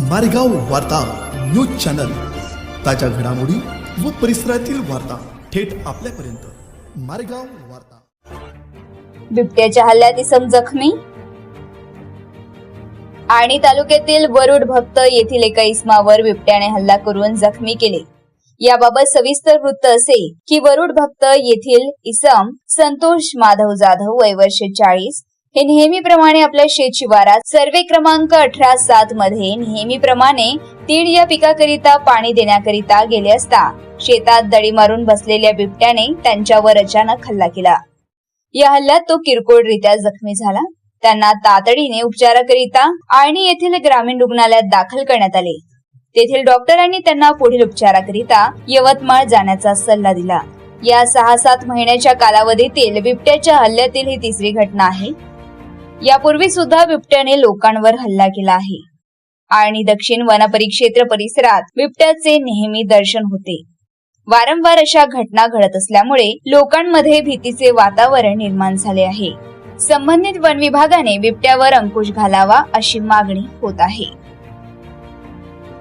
मारेगाव वार्ता news channel. ताज्या घडामोडी व परिसरातील वार्ता थेट आपल्यापर्यंत. मारेगाव वार्ता. बिबट्याच्या हल्ल्यात इसम जखमी? आणि तालुक्यातील वरुड भक्त येथील एका इस्मावर बिबट्याने हल्ला करून जखमी केले. याबाबत सविस्तर वृत्त असे की वरुड भक्त येथील इसम संतोष माधव जाधव वय वर्ष चाळीस हे नेहमीप्रमाणे आपल्या शेत शिवारात सर्वे क्रमांक अठरा सात मध्ये नेहमीप्रमाणे तीळ या पिकाकरिता पाणी देण्याकरिता गेले असता शेतात दडी मारून बसलेल्या बिबट्याने त्यांच्यावर अचानक हल्ला केला. या हल्ल्यात तो किरकोळरित्या जखमी झाला. त्यांना तातडीने उपचाराकरिता आळणी येथील ग्रामीण रुग्णालयात दाखल करण्यात आले. तेथील डॉक्टरांनी त्यांना पुढील उपचाराकरिता यवतमाळ जाण्याचा सल्ला दिला. या सहा सात महिन्याच्या कालावधीतील बिबट्याच्या हल्ल्यातील ही तिसरी घटना आहे. यापूर्वी सुद्धा बिबट्याने लोकांवर हल्ला केला आहे. आणि दक्षिण वनपरिक्षेत्र परिसरात बिबट्याचे नेहमी दर्शन होते. वारंवार अशा घटना घडत असल्यामुळे लोकांमध्ये भीतीचे वातावरण निर्माण झाले आहे. संबंधित वन विभागाने बिबट्यावर अंकुश घालावा अशी मागणी होत आहे.